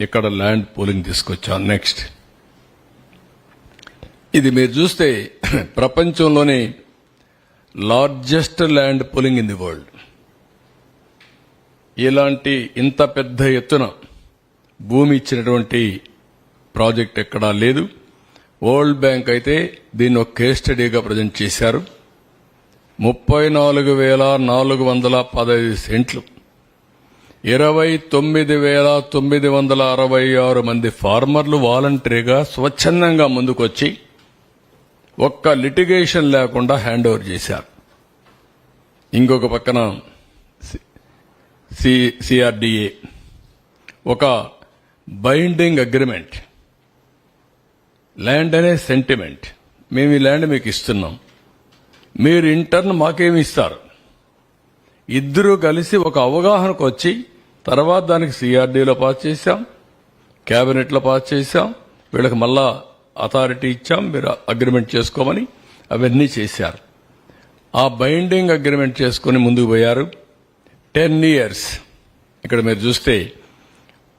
ఇక్కడ land polling తీసుకొచ్చాం next ఇది మీరు చూస్తే ప్రపంచంలోనే largest land pooling in the world ఇలాంటి ఇంత పెద్ద ఎత్తున భూమి ఇచ్చినటువంటి ప్రాజెక్ట్ ఎక్కడా లేదు. వరల్డ్ బ్యాంక్ అయితే దీన్ని ఒక కేస్ స్టడీగా ప్రజెంట్ చేశారు. ముప్పై నాలుగు వేల నాలుగు వందల పదహైదు సెంట్లు ఇరవై తొమ్మిది వేల తొమ్మిది వందల అరవై ఆరు మంది ఫార్మర్లు వాలంటరీగా స్వచ్ఛందంగా ముందుకొచ్చి ఒక్క లిటిగేషన్ లేకుండా హ్యాండ్ ఓవర్ చేశారు. ఇంకొక పక్కన సిఆర్డిఏ. ఒక బైండింగ్ అగ్రిమెంట్. ల్యాండ్ అనే సెంటిమెంట్. మేము ఈ ల్యాండ్ మీకు ఇస్తున్నాం. మీరు ఇంటర్న్ మాకేమి ఇస్తారు? ఇద్దరూ కలిసి ఒక అవగాహనకు వచ్చి తర్వాత దానికి సిఆర్డీలో పాస్ చేశాం. క్యాబినెట్లో పాస్ చేశాం. వీళ్ళకి మళ్ళా అథారిటీ ఇచ్చాం. మీరు అగ్రిమెంట్ చేసుకోమని అవన్నీ చేశారు. ఆ బైండింగ్ అగ్రిమెంట్ చేసుకుని ముందుకు పోయారు. టెన్ ఇయర్స్ ఇక్కడ మీరు చూస్తే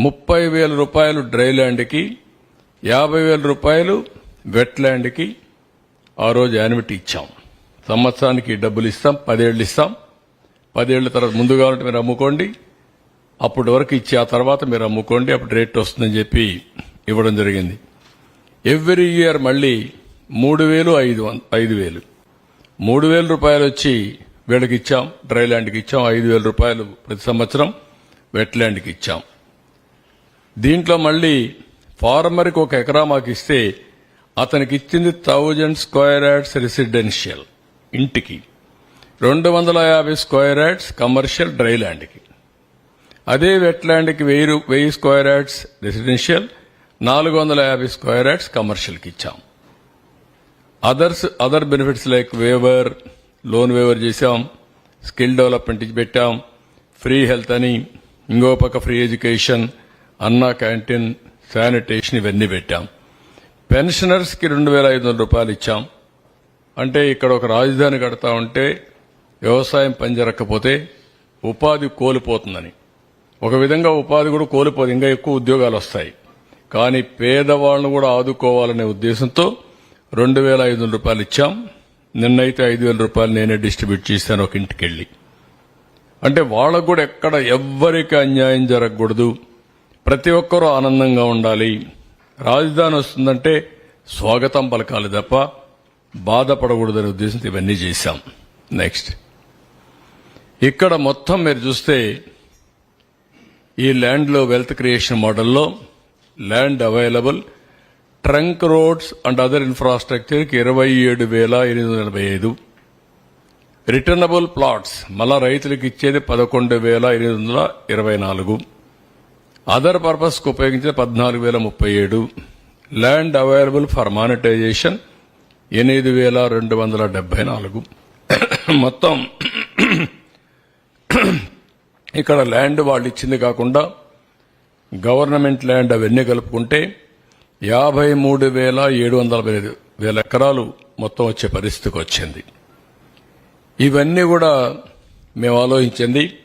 ముప్పై వేల రూపాయలు డ్రై ల్యాండ్కి యాభై వేల రూపాయలు వెట్ ల్యాండ్కి ఆ రోజు యానిమిటీ ఇచ్చాం. సంవత్సరానికి డబ్బులు ఇస్తాం పదేళ్ళు ఇస్తాం. పదేళ్ళ తర్వాత ముందు కావాలంటే మీరు అమ్ముకోండి. అప్పటి వరకు ఇచ్చి ఆ తర్వాత మీరు అమ్ముకోండి అప్పుడు రేట్ వస్తుందని చెప్పి ఇవ్వడం జరిగింది. ఎవ్రీ ఇయర్ మళ్ళీ మూడు వేలు ఐదు వం- ఐదు వేలు. మూడు వేల రూపాయలు వచ్చి వీళ్ళకి ఇచ్చాం డ్రై ల్యాండ్కి ఇచ్చాం ఐదు వేల రూపాయలు ప్రతి సంవత్సరం వెట్ ల్యాండ్కి ఇచ్చాం. దీంట్లో మళ్ళీ ఫార్మర్కి ఒక ఎకరా మాకు ఇస్తే అతనికి ఇచ్చింది థౌజండ్ స్క్వేర్ యార్డ్స్ రెసిడెన్షియల్ ఇంటికి. రెండు వందల యాభై స్క్వేర్ యార్డ్స్ కమర్షియల్ డ్రై ల్యాండ్కి. అదే వెట్లాండ్కి వెయ్యి రూ- వెయ్యి స్క్వేర్ యార్డ్స్ రెసిడెన్షియల్ నాలుగు వందల యాభై స్క్వేర్ యార్డ్స్ కమర్షియల్కి ఇచ్చాం. Others other benefits like waiver loan waiver చేశాం స్కిల్ డెవలప్మెంట్ ఇచ్చి పెట్టాం ఫ్రీ హెల్త్ అని ఇంకో పక్క free education Anna canteen sanitation ఇవన్నీ పెట్టాం. పెన్షనర్స్కి రెండు వేల ఐదు వందల రూపాయలు ఇచ్చాం. అంటే ఇక్కడ ఒక రాజధాని కడతా ఉంటే వ్యవసాయం పనిజరక్కపోతే ఉపాధి కోల్పోతుందని. ఒక విధంగా ఉపాధి కూడా కోల్పోదు. ఇంకా ఎక్కువ ఉద్యోగాలు వస్తాయి. కానీ పేదవాళ్ళను కూడా ఆదుకోవాలనే ఉద్దేశంతో రెండు వేల ఐదు వందల రూపాయలు ఇచ్చాం. నిన్నైతే ఐదు వేల రూపాయలు నేనే డిస్ట్రిబ్యూట్ చేశాను ఒక ఇంటికి వెళ్ళి అంటే వాళ్ళకు కూడా ఎక్కడ ఎవ్వరికి అన్యాయం జరగకూడదు. ప్రతి ఒక్కరూ ఆనందంగా ఉండాలి. రాజధాని వస్తుందంటే స్వాగతం పలకాలి తప్ప బాధపడకూడదనే ఉద్దేశంతో ఇవన్నీ చేశాం. నెక్స్ట్. ఇక్కడ మొత్తం మీరు చూస్తే ఈ ల్యాండ్లో వెల్త్ క్రియేషన్ మోడల్లో land available trunk roads and other ఇన్ఫ్రాస్ట్రక్చర్కి ఇరవై ఏడు వేల ఎనిమిది వందల ఎనభై ఐదు. రిటర్నబుల్ ప్లాట్స్ మళ్ళా రైతులకు ఇచ్చేది పదకొండు వేల ఎనిమిది వందల ఇరవై నాలుగు. అదర్ పర్పస్కి ఉపయోగించే పద్నాలుగు వేల ముప్పై ఏడు. ల్యాండ్ అవైలబుల్ ఫర్ మానిటైజేషన్ ఎనిమిది వేల రెండు వందల డెబ్బై నాలుగు. మొత్తం ఇక్కడ ల్యాండ్ వాళ్ళు ఇచ్చింది కాకుండా గవర్నమెంట్ ల్యాండ్ అవన్నీ కలుపుకుంటే యాభై మూడు వేల ఏడు వందల ఐదు వేల ఎకరాలు మొత్తం వచ్చే పరిస్థితికి వచ్చింది. ఇవన్నీ కూడా మేము ఆలోచించింది.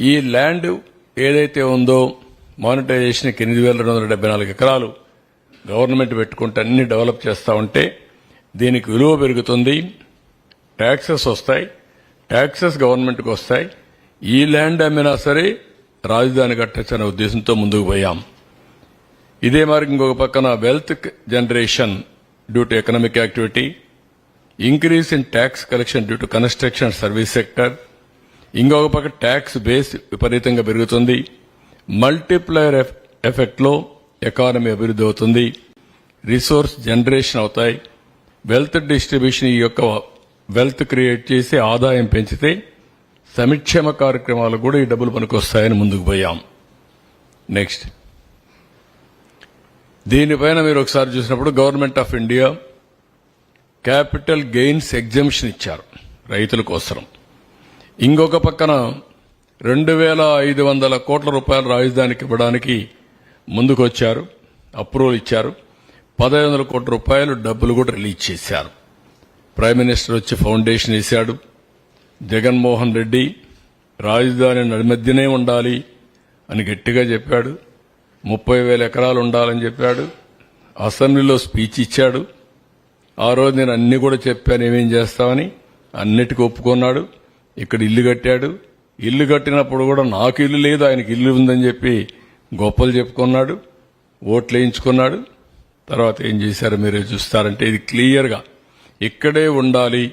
ఈ ల్యాండ్ ఏదైతే ఉందో మానిటైజేషన్కి ఎనిమిది వేల రెండు వందల డెబ్బై నాలుగు ఎకరాలు గవర్నమెంట్ పెట్టుకుంటే అన్ని డెవలప్ చేస్తూ ఉంటే దీనికి విలువ పెరుగుతుంది. ట్యాక్సెస్ వస్తాయి. ట్యాక్సెస్ గవర్నమెంట్కి వస్తాయి. ఈ ల్యాండ్ అమ్మినా సరే రాజధాని కట్టచ్చనే ఉద్దేశంతో ముందుకు పోయాం. ఇదే మరి ఇంకొక పక్కన wealth generation due to economic activity increase in tax collection due to construction service sector ఇంకొక పక్క ట్యాక్స్ బేస్ విపరీతంగా పెరుగుతుంది. మల్టిప్లయర్ ఎఫెక్ట్లో ఎకానమీ అభివృద్ధి అవుతుంది. రిసోర్స్ జనరేషన్ అవుతాయి. వెల్త్ డిస్ట్రిబ్యూషన్ ఈ యొక్క వెల్త్ క్రియేట్ చేసి ఆదాయం పెంచితే సంక్షేమ కార్యక్రమాలు కూడా ఈ డబ్బులు పనికొస్తాయని ముందుకు పోయాం. నెక్స్ట్ దీనిపైన మీరు ఒకసారి చూసినప్పుడు government of India capital gains exemption ఇచ్చారు రైతుల కోసరం ఇంకొక పక్కన రెండు వేల ఐదు వందల కోట్ల రూపాయల రాజధానికి ఇవ్వడానికి ముందుకొచ్చారు అప్రూవల్ ఇచ్చారు. పదహైదు వందల కోట్ల రూపాయలు డబ్బులు కూడా రిలీజ్ చేశారు. ప్రైమ్ మినిస్టర్ వచ్చి ఫౌండేషన్ వేశాడు. జగన్మోహన్ రెడ్డి రాజధాని నడిమధ్యనే ఉండాలి అని గట్టిగా చెప్పాడు. ముప్పై వేల ఎకరాలు ఉండాలని చెప్పాడు. అసెంబ్లీలో స్పీచ్ ఇచ్చాడు. ఆ రోజు నేను అన్ని కూడా చెప్పాను ఏమేం చేస్తామని. అన్నిటికీ ఒప్పుకున్నాడు. ఇక్కడ ఇల్లు కట్టాడు. ఇల్లు కట్టినప్పుడు కూడా నాకు ఇల్లు లేదు ఆయనకి ఇల్లు ఉందని చెప్పి గొప్పలు చెప్పుకున్నాడు. ఓట్లు వేయించుకున్నాడు. తర్వాత ఏం చేశారో మీరే చూస్తారంటే ఇది క్లియర్గా ఇక్కడే ఉండాలి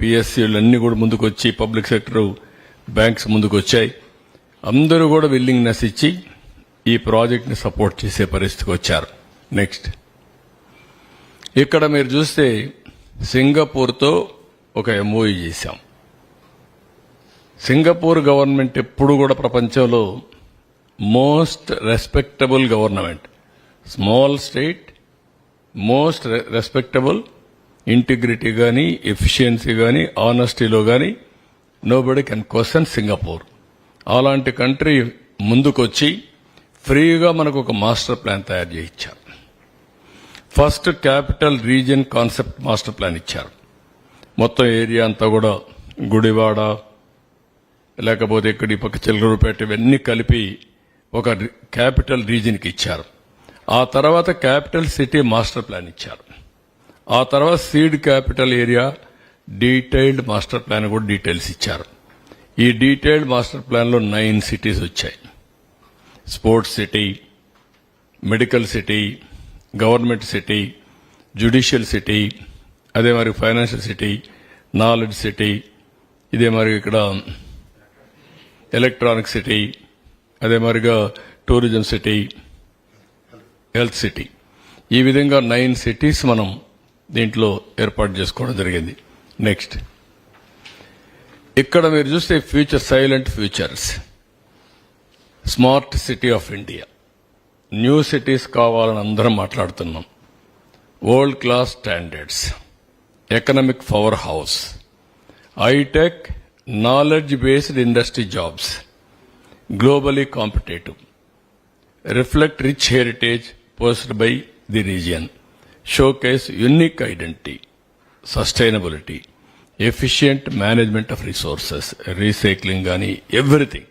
పిఎస్సీలు అన్నీ కూడా ముందుకు వచ్చి పబ్లిక్ సెక్టర్ బ్యాంక్స్ ముందుకు వచ్చాయి అందరూ కూడా విల్లింగ్నెస్ ఇచ్చి ఈ ప్రాజెక్ట్ని సపోర్ట్ చేసే పరిస్థితికి వచ్చారు. నెక్స్ట్ ఇక్కడ మీరు చూస్తే సింగపూర్తో ఒక ఎంఓయూ చేశాం. సింగపూర్ గవర్నమెంట్ ఎప్పుడు కూడా ప్రపంచంలో most respectable government small state most respectable integrity కానీ ఎఫిషియన్సీ కానీ ఆనెస్టీలో కానీ నోబడి కెన్ క్వశ్చన్ సింగపూర్ అలాంటి కంట్రీ ముందుకొచ్చి ఫ్రీగా మనకు ఒక మాస్టర్ ప్లాన్ తయారు చేయించారు. First capital region concept master plan ఇచ్చారు. మొత్తం ఏరియా అంతా కూడా గుడివాడ లేకపోతే ఇక్కడ ఈ పక్క చిల్లరూపేట ఇవన్నీ కలిపి ఒక రి- క్యాపిటల్ రీజియన్కి ఇచ్చారు. ఆ తర్వాత క్యాపిటల్ సిటీ మాస్టర్ ప్లాన్ ఇచ్చారు. ఆ తర్వాత seed capital area detailed master plan కూడా డీటెయిల్స్ ఇచ్చారు. ఈ డీటెయిల్డ్ మాస్టర్ ప్లాన్లో నైన్ సిటీస్ వచ్చాయి. Sports city medical city government city judicial city అదే మరి ఫైనాన్షియల్ సిటీ నాలెడ్జ్ సిటీ ఇదే మరి ఇక్కడ ఎలక్ట్రానిక్ సిటీ అదే మరిగా టూరిజం సిటీ హెల్త్ సిటీ. ఈ విధంగా నైన్ సిటీస్ మనం దీంట్లో ఏర్పాటు చేసుకోవడం జరిగింది. నెక్స్ట్ ఇక్కడ మీరు చూస్తే future silent futures. Smart city of India. New cities కావాలని అందరం మాట్లాడుతున్నాం. World class standards economic power house high tech knowledge based industry jobs globally competitive reflect rich heritage posed by the region showcase unique identity sustainability efficient management of resources recycling కానీ everything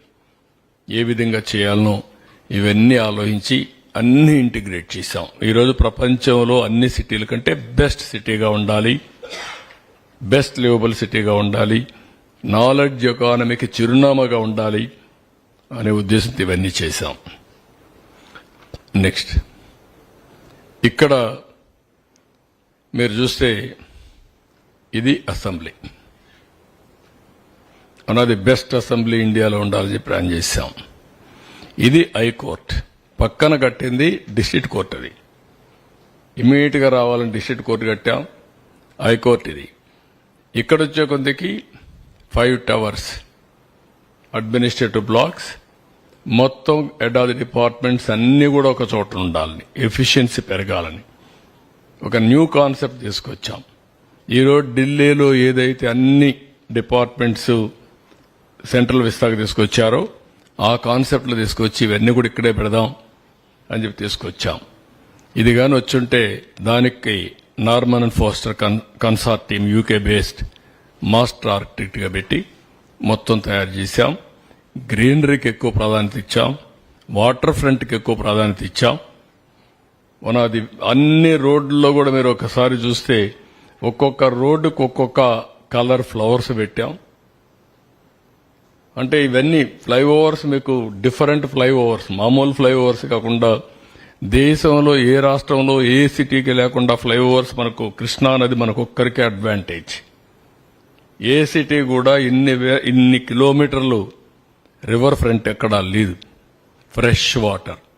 ఏ విధంగా చేయాలనో ఇవన్నీ ఆలోచించి అన్ని integrate చేశాం. ఈరోజు ప్రపంచంలో అన్ని సిటీల కంటే బెస్ట్ సిటీగా ఉండాలి. బెస్ట్ లివబుల్ సిటీగా ఉండాలి. నాలెడ్జ్ ఎకానమీకి చిరునామాగా ఉండాలి అనే ఉద్దేశంతో ఇవన్నీ చేశాం. నెక్స్ట్ ఇక్కడ మీరు చూస్తే ఇది అసెంబ్లీ. అన్నది బెస్ట్ అసెంబ్లీ ఇండియాలో ఉండాలని ప్లాన్ చేశాం. ఇది హైకోర్ట్ పక్కన కట్టింది డిస్ట్రిక్ట్ కోర్ట్ అది. ఇమీడియట్గా రావాలని డిస్ట్రిక్ట్ కోర్టు కట్టాం. హైకోర్టు ఇది. ఇక్కడ వచ్చే కొందికి ఫైవ్ టవర్స్ అడ్మినిస్ట్రేటివ్ బ్లాక్స్ మొత్తం హెడ్ ఆఫ్ ది డిపార్ట్మెంట్స్ అన్నీ కూడా ఒక చోట ఉండాలని ఎఫిషియన్సీ పెరగాలని. ఒక న్యూ కాన్సెప్ట్ తీసుకొచ్చాం. ఈరోజు ఢిల్లీలో ఏదైతే అన్ని డిపార్ట్మెంట్స్ సెంట్రల్ విస్తాకు తీసుకొచ్చారో ఆ కాన్సెప్ట్లు తీసుకొచ్చి ఇవన్నీ కూడా ఇక్కడే పెడదాం అని చెప్పి తీసుకొచ్చాం. ఇది కానీ వచ్చుంటే దానికి Norman and Foster con consort team UK based master ఆర్కిటెక్ట్గా పెట్టి మొత్తం తయారు చేశాం. గ్రీనరీకి ఎక్కువ ప్రాధాన్యత ఇచ్చాం. వాటర్ ఫ్రంట్కి ఎక్కువ ప్రాధాన్యత ఇచ్చాం. మన అది అన్ని రోడ్లలో కూడా మీరు ఒకసారి చూస్తే ఒక్కొక్క రోడ్డుకు ఒక్కొక్క కలర్ ఫ్లవర్స్ పెట్టాం. అంటే ఇవన్నీ ఫ్లైఓవర్స్ మీకు డిఫరెంట్ ఫ్లైఓవర్స్ మామూలు ఫ్లైఓవర్స్ కాకుండా దేశంలో ఏ రాష్ట్రంలో ఏ సిటీకి లేకుండా ఫ్లైఓవర్స్ మనకు కృష్ణా నది మనకు ఒక్కరికే అడ్వాంటేజ్ ఏ సిటీ కూడా ఇన్ని వే- ఇన్ని కిలోమీటర్లు రివర్ ఫ్రంట్ ఎక్కడా లేదు. Fresh water